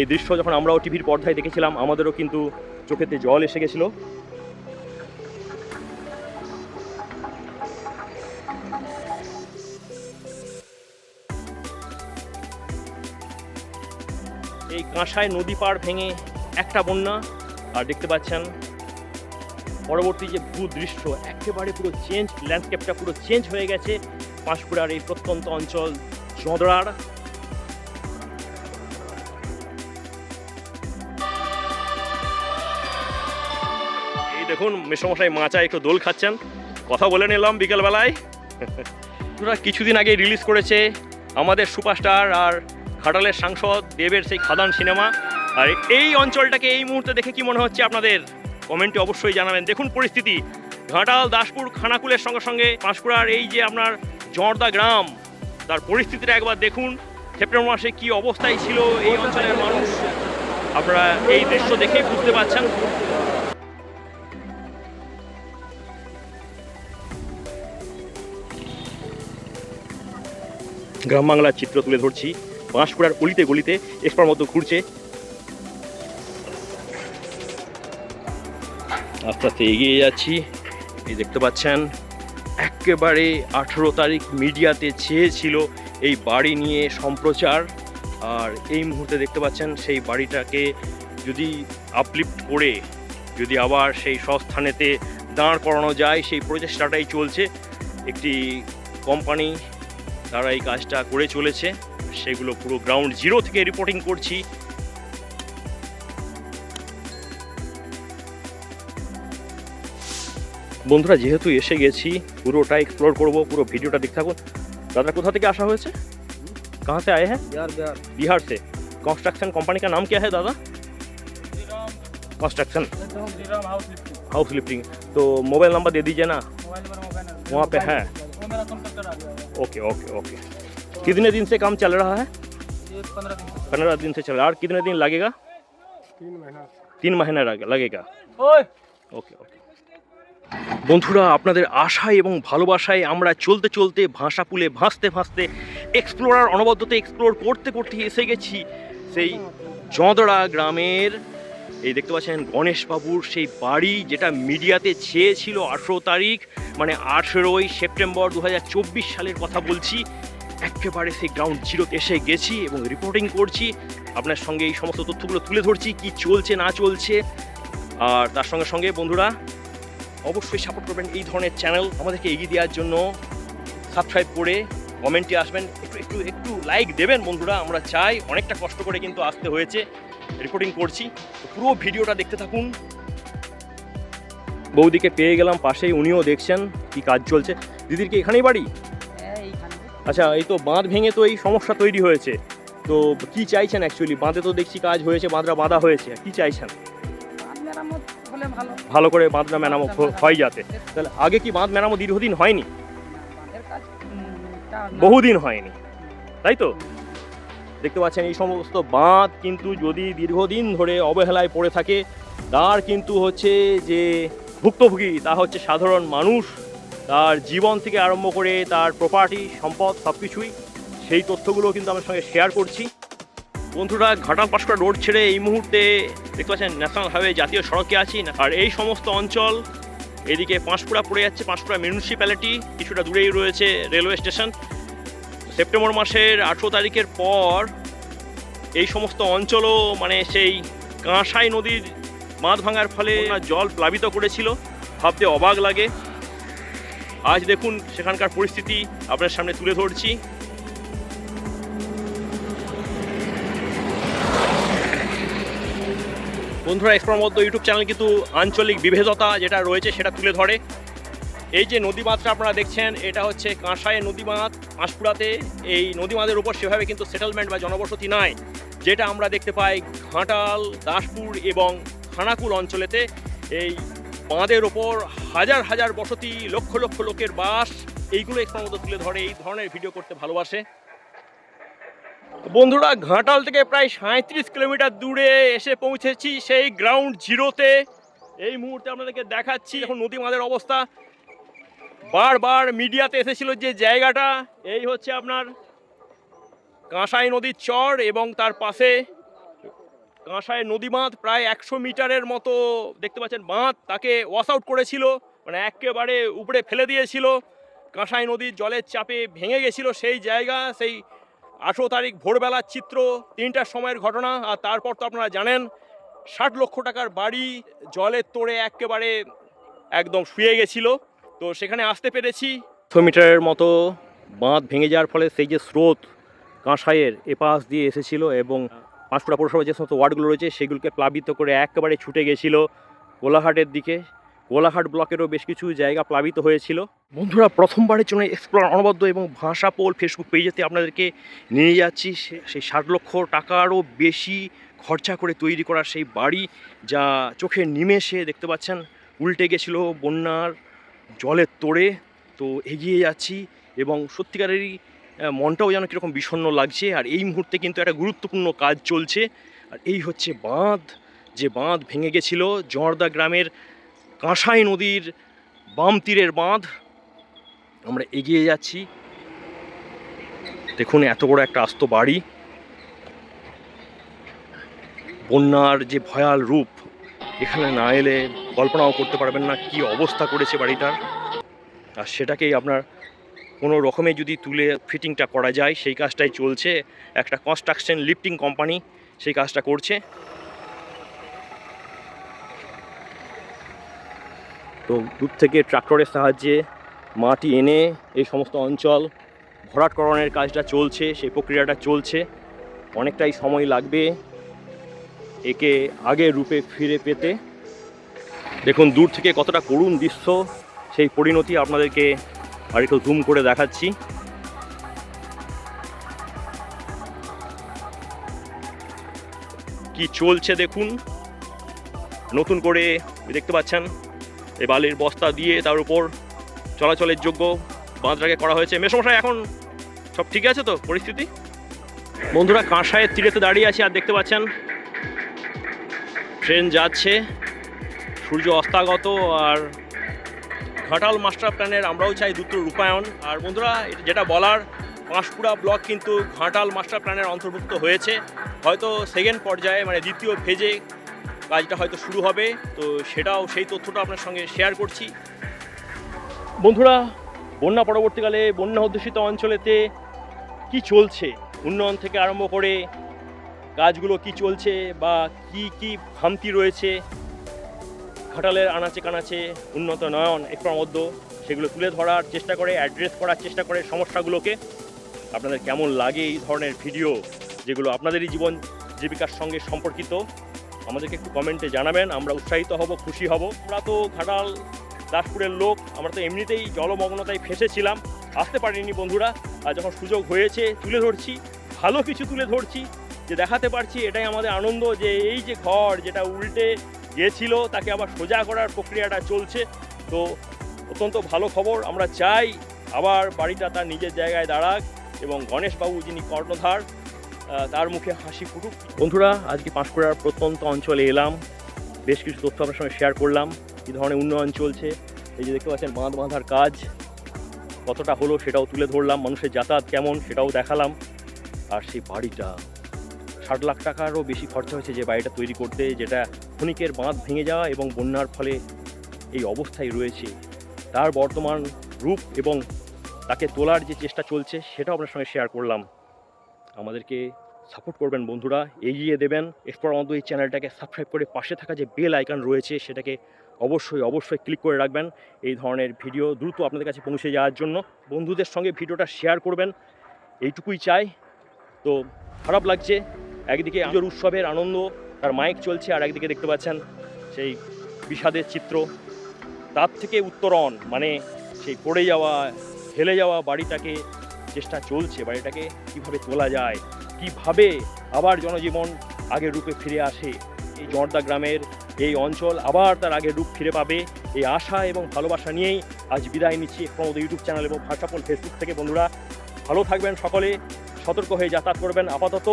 এই দৃশ্য যখন আমরাও টিভির পর্দায় দেখেছিলাম, আমাদেরও কিন্তু চোখেতে জল এসে গেছিল। এই কাঁসায় নদী পাড় ভেঙে একটা বন্যা, আর দেখতে পাচ্ছেন পরবর্তী যে ভূ দৃশ্য, একেবারে পুরো চেঞ্জ ল্যান্ডস্কেপটা পুরো চেঞ্জ হয়ে গেছে। পাঁশকুড়ার এই প্রত্যন্ত অঞ্চল, চঁদড়ার দেখুন, মেসমশাই মাচা একটু দোল খাচ্ছেন। কথা বলে নিলাম বিকেলবেলায়। ওরা কিছুদিন আগে রিলিজ করেছে আমাদের সুপারস্টার আর ঘাটালের সাংসদ দেবের সেই খাদান সিনেমা। আর এই অঞ্চলটাকে এই মুহূর্তে দেখে কি মনে হচ্ছে আপনাদের? কমেন্টে অবশ্যই জানাবেন। দেখুন পরিস্থিতি। ঘাটাল, দাসপুর, খানাকুলের সঙ্গে সঙ্গে পাঁশকুড়ার এই যে আপনার জর্দা গ্রাম, তার পরিস্থিতিটা একবার দেখুন। সেপ্টেম্বর মাসে কি অবস্থায় ছিল এই অঞ্চলের মানুষ? আপনারা এই দৃশ্য দেখেই বুঝতে পারছেন। গ্রাম বাংলার চিত্র তুলে ধরছি। বাঁশকুড়ার অলিতে গলিতে এসপার মতো ঘুরছে। আস্তে আস্তে এগিয়ে যাচ্ছি। এই দেখতে পাচ্ছেন, একেবারে আঠেরো তারিখ মিডিয়াতে চেয়েছিল এই বাড়ি নিয়ে সম্প্রচার। আর এই মুহূর্তে দেখতে পাচ্ছেন, সেই বাড়িটাকে যদি আপলিফট করে, যদি আবার সেই সস্থানেতে দাঁড় করানো যায়, সেই প্রচেষ্টাটাই চলছে। একটি কোম্পানি তারা এই কাজটা করে চলেছে সেগুলো পুরো গ্রাউন্ড জিরো থেকে রিপোর্টিং করছি বন্ধুরা যেহেতু এসে গেছি পুরোটা এক্সপ্লোর করব পুরো ভিডিওটা দেখতে থাকুন দাদা কোথা থেকে আসা হয়েছে कहाँ से आए हैं बिहार बिहार बिहार से कंस्ट्रक्शन कंपनी का नाम क्या है दादा construction Shriram house lifting house lifting तो मोबाइल नंबर दे दीजिए ना मोबाइल नंबर मोबाइल नंबर वहाँ पे है वो मेरा कॉन्टेक्टर आ गया ओके ओके ओके कितने दिन से काम चल रहा है ये पंद्रह दिन से पंद्रह दिन से चल रहा है और कितने दिन लगेगा तीन महीना তিন মহিনা লাগে- लगेगा ओए ওকে ওকে বন্ধুরা আপনাদের আশায় এবং ভালোবাসায় আমরা চলতে চলতে ভাষা পুলে ভাসতে ভাসতে এক্সপ্লোরার অনবদ্যতে এক্সপ্লোর করতে করতে এসে গেছি সেই জঁদড়া গ্রামের এই দেখতে পাচ্ছেন গণেশ বাবুর সেই বাড়ি যেটা মিডিয়াতে ছেয়েছিল আঠেরো তারিখ মানে আঠেরোই সেপ্টেম্বর দু হাজার চব্বিশ সালের কথা বলছি। একেবারে সেই গ্রাউন্ড জিরোতে এসে গেছি এবং রিপোর্টিং করছি। আপনার সঙ্গে এই সমস্ত তথ্যগুলো তুলে ধরছি, কি চলছে, না চলছে। আর তার সঙ্গে সঙ্গে বন্ধুরা, অবশ্যই সাপোর্ট করবেন এই ধরনের চ্যানেল আমাদেরকে এগিয়ে দেওয়ার জন্য। সাবস্ক্রাইব করে কমেন্টে আসবেন। একটু একটু একটু লাইক দেবেন বন্ধুরা, আমরা চাই। অনেকটা কষ্ট করে কিন্তু আসতে হয়েছে। রেকর্ডিং করছি। পুরো ভিডিওটা দেখতে থাকুন। বৌদিকে পেয়ে গেলাম পাশেই উনিও দেখছেন কি কাজ চলছে। দিদির কি এখানেই বাড়ি? আচ্ছা এই তো বাঁধ ভেঙে তো এই সমস্যা তৈরি হয়েছে। তো কি চাইছেন অ্যাকচুয়ালি বাঁধে তো দেখছি কাজ হয়েছে বাঁধরা বাঁধা হয়েছে। কি চাইছেন? ভালো। ভালো করে বাঁধটা মেরামত হয় যাতে। তাহলে আগে কি বাঁধ মেরামত দীর্ঘদিন হয়নি? বহুদিন হয়নি। তাই তো? দেখতে পাচ্ছেন এই সমস্ত বাঁধ কিন্তু যদি দীর্ঘদিন ধরে অবহেলায় পড়ে থাকে তার কিন্তু হচ্ছে যে ভুক্তভোগী, তা হচ্ছে সাধারণ মানুষ। তার জীবন থেকে আরম্ভ করে তার প্রপার্টি সম্পদ সব কিছুই সেই তথ্যগুলো কিন্তু আমার সঙ্গে শেয়ার করছি। বন্ধুরা, ঘাটাল পাশকুড়া রোড ছেড়ে এই মুহূর্তে দেখতে পাচ্ছেন ন্যাশনাল হাইওয়ে জাতীয় সড়কে আছি। আর এই সমস্ত অঞ্চল, এদিকে পাঁশকুড়া পড়ে যাচ্ছে পাঁশকুড়া মিউনিসিপ্যালিটি কিছুটা দূরেই রয়েছে রেলওয়ে স্টেশন সেপ্টেম্বর মাসের আঠেরো তারিখের পর এই সমস্ত অঞ্চলও মানে সেই কাঁসাই নদীর বাঁধ ভাঙার ফলে জল প্লাবিত করেছিল। ভাবতে অবাক লাগে। আজ দেখুন সেখানকার পরিস্থিতি আপনার সামনে তুলে ধরছি। বন্ধুরা, এক্সপ্লোর মধ্যে ইউটিউব চ্যানেল কিন্তু আঞ্চলিক বিভেদতা যেটা রয়েছে সেটা তুলে ধরে। এই যে নদী বাঁধটা আপনারা দেখছেন, এটা হচ্ছে কাঁসাই নদী বাঁধ পাঁশকুড়াতে এই নদী বাঁধের উপর সেভাবে কিন্তু সেটেলমেন্ট বা জনবসতি নাই। যেটা আমরা দেখতে পাই ঘাটাল, দাসপুর এবং খানাকুল অঞ্চলেতে এই বাঁধের ওপর হাজার হাজার বসতি, লক্ষ লক্ষ লোকের বাস, এইগুলো মধ্যে তুলে ধরে, এই ধরনের ভিডিও করতে ভালোবাসে। বন্ধুরা, ঘাটাল থেকে প্রায় সাঁত্রিশ কিলোমিটার দূরে এসে পৌঁছেছি সেই গ্রাউন্ড জিরোতে এই মুহূর্তে আপনাদেরকে দেখাচ্ছি এখন নদী বাঁধের অবস্থা। বারবার মিডিয়াতে এসেছিল যে জায়গাটা, এই হচ্ছে আপনার কাঁসাই নদীর চর এবং তার পাশে কাঁসায় নদী বাঁধ প্রায় একশো মিটারের মতো দেখতে পাচ্ছেন বাঁধ তাকে ওয়াশ আউট করেছিল মানে একেবারে উপরে ফেলে দিয়েছিল। কাঁসাই নদীর জলের চাপে ভেঙে গেছিল সেই জায়গা, সেই আঠেরো তারিখ ভোরবেলার চিত্র, তিনটার সময়ের ঘটনা, আর তারপর তো আপনারা জানেন, ষাট লক্ষ টাকার বাড়ি জলের তোড়ে একেবারে একদম শুয়ে গেছিল। তো সেখানে আসতে পেরেছি। ছশো মিটারের মতো বাঁধ ভেঙে যাওয়ার ফলে সেই যে স্রোত কাঁসাইয়ের এপাশ দিয়ে এসেছিল এবং পাঁশকুড়া পৌরসভার যে সমস্ত ওয়ার্ডগুলো রয়েছে, সেগুলোকে প্লাবিত করে একেবারে ছুটে গেছিল কোলাঘাটের দিকে। কোলাঘাট ব্লকেরও বেশ কিছু জায়গা প্লাবিত হয়েছিল। বন্ধুরা, প্রথমবারের জন্য এক্সপ্লোর অনবদ্য এবং ভাষা পোল ফেসবুক পেজেতে আপনাদেরকে নিয়ে যাচ্ছি। সেই ষাট লক্ষ টাকারও বেশি খরচা করে তৈরি করা সেই বাড়ি, যা চোখের নিমেষে দেখতে পাচ্ছেন, উল্টে গেছিল বন্যার জলের তোড়ে। তো এগিয়ে যাচ্ছি এবং সত্যিকারেরই মনটাও যেন কীরকম বিষণ্ণ লাগছে, আর এই মুহূর্তে কিন্তু একটা গুরুত্বপূর্ণ কাজ চলছে। আর এই হচ্ছে বাঁধ, যে বাঁধ ভেঙে গেছিল জর্দা গ্রামের কাঁসাই নদীর বাম তীরের বাঁধ। আমরা এগিয়ে যাচ্ছি। দেখুন, এত বড় একটা আস্ত বাড়ি। বন্যার যে ভয়াল রূপ, এখানে না এলে কল্পনাও করতে পারবেন না কি অবস্থা করেছে বাড়িটার। আর সেটাকেই আপনার কোনো রকমে যদি তুলে ফিটিংটা করা যায়, সেই কাজটাই চলছে। একটা কনস্ট্রাকশন লিফটিং কোম্পানি সেই কাজটা করছে। তো দূর থেকে ট্রাক্টরের সাহায্যে মাটি এনে এই সমস্ত অঞ্চল ভরাটকরণের কাজটা চলছে, সেই প্রক্রিয়াটা চলছে। অনেকটাই সময় লাগবে একে আগে রূপে ফিরে পেতে। দেখুন, দূর থেকে কতটা করুণ দৃশ্য, সেই পরিণতি আপনাদেরকে আর একটু জুম করে দেখাচ্ছি। কি চলছে দেখুন। নতুন করে দেখতে পাচ্ছেন, এই বালির বস্তা দিয়ে তার উপর চলাচলের যোগ্য বাঁধটাকে করা হয়েছে। মেসমশাই এখন সব ঠিক আছে তো পরিস্থিতি? বন্ধুরা কাঁসায়ের তীরেতে দাঁড়িয়ে আছি আর দেখতে পাচ্ছেন, ট্রেন যাচ্ছে, সূর্য অস্তাগত আর ঘাটাল মাস্টার প্ল্যানের আমরাও চাই দ্রুত রূপায়ণ। আর বন্ধুরা, যেটা বলার পাঁশকুড়া ব্লক কিন্তু ঘাটাল মাস্টার প্ল্যানের অন্তর্ভুক্ত হয়েছে। হয়তো সেকেন্ড পর্যায়ে মানে দ্বিতীয় ফেজে কাজটা হয়তো শুরু হবে, তো সেটাও সেই তথ্যটা আপনার সঙ্গে শেয়ার করছি। বন্ধুরা, বন্যা পরবর্তীকালে বন্যা অধ্যুষিত অঞ্চলেতে কি চলছে? উন্নয়ন থেকে আরম্ভ করে কাজগুলো কি চলছে, বা কি কি খামতি রয়েছে? ঘাটালের আনাচে কানাচে উন্নত নয়ন একটুর মধ্যে সেগুলো তুলে ধরার চেষ্টা করে অ্যাড্রেস করার চেষ্টা করে সমস্যাগুলোকে। আপনাদের কেমন লাগে এই ধরনের ভিডিও যেগুলো আপনাদেরই জীবন জীবিকার সঙ্গে সম্পর্কিত? আমাদেরকে একটু কমেন্টে জানাবেন, আমরা উৎসাহিত হব, খুশি হব। আমরা তো ঘাটাল, দাসপুরের লোক, আমরা তো এমনিতেই জলমগ্নতায় ফেসেছিলাম। আসতে পারিনি বন্ধুরা, আর যখন সুযোগ হয়েছে, তুলে ধরছি, ভালো কিছু তুলে ধরছি, যে দেখাতে পারছি, এটাই আমাদের আনন্দ যে এই যে ঘর, যেটা উল্টে গিয়েছিল, তাকে আবার সোজা করার প্রক্রিয়াটা চলছে। তো অত্যন্ত ভালো খবর, আমরা চাই আবার বাড়িটা তার নিজের জায়গায় দাঁড়াক এবং গণেশবাবু যিনি কর্ণধার তার মুখে হাসি ফুটুক। বন্ধুরা, আজকে পাঁশকুড়ার প্রত্যন্ত অঞ্চলে এলাম। বেশ কিছু তথ্য আপনার সঙ্গে শেয়ার করলাম, কী ধরনের উন্নয়ন চলছে। এই যে দেখতে পাচ্ছেন, বাঁধ বাঁধার কাজ, কতটা হলো সেটাও তুলে ধরলাম। মানুষের যাতায়াত কেমন সেটাও দেখালাম। আর সেই বাড়িটা, ষাট লাখ টাকারও বেশি খরচা হয়েছে যে বাড়িটা তৈরি করতে, যেটা ক্ষণিকের বাঁধ ভেঙে যাওয়া এবং বন্যার ফলে এই অবস্থায় রয়েছে। তার বর্তমান রূপ এবং তাকে তোলার যে চেষ্টা চলছে, সেটাও আপনার সঙ্গে শেয়ার করলাম। আমাদেরকে সাপোর্ট করবেন বন্ধুরা, এগিয়ে দেবেন। এরপর আমাদের এই চ্যানেলটাকে সাবস্ক্রাইব করে পাশে থাকা যে বেল আইকন রয়েছে, সেটাকে অবশ্যই অবশ্যই ক্লিক করে রাখবেন। এই ধরনের ভিডিও দ্রুত আপনাদের কাছে পৌঁছে যাওয়ার জন্য। বন্ধুদের সঙ্গে ভিডিওটা শেয়ার করবেন, এইটুকুই চাই। তো খারাপ লাগছে, একদিকে পুজোর উৎসবের আনন্দ তার মাইক চলছে, আর একদিকে দেখতে পাচ্ছেন সেই বিষাদের চিত্র। তার থেকে উত্তরণ মানে সেই পড়ে যাওয়া, হেলে যাওয়া বাড়িটাকে চেষ্টা চলছে, বাড়িটাকে কীভাবে তোলা যায়, কীভাবে আবার জনজীবন আগের রূপে ফিরে আসে। এই জর্দা গ্রামের এই অঞ্চল আবার তার আগের রূপ ফিরে পাবে। এই আশা এবং ভালোবাসা নিয়েই আজ বিদায় নিচ্ছি প্রমোদ ইউটিউব চ্যানেল এবং ভাষাপল ফেসবুক থেকে। বন্ধুরা, ভালো থাকবেন সকলে, সতর্ক হয়ে যাতায়াত করবেন। আপাতত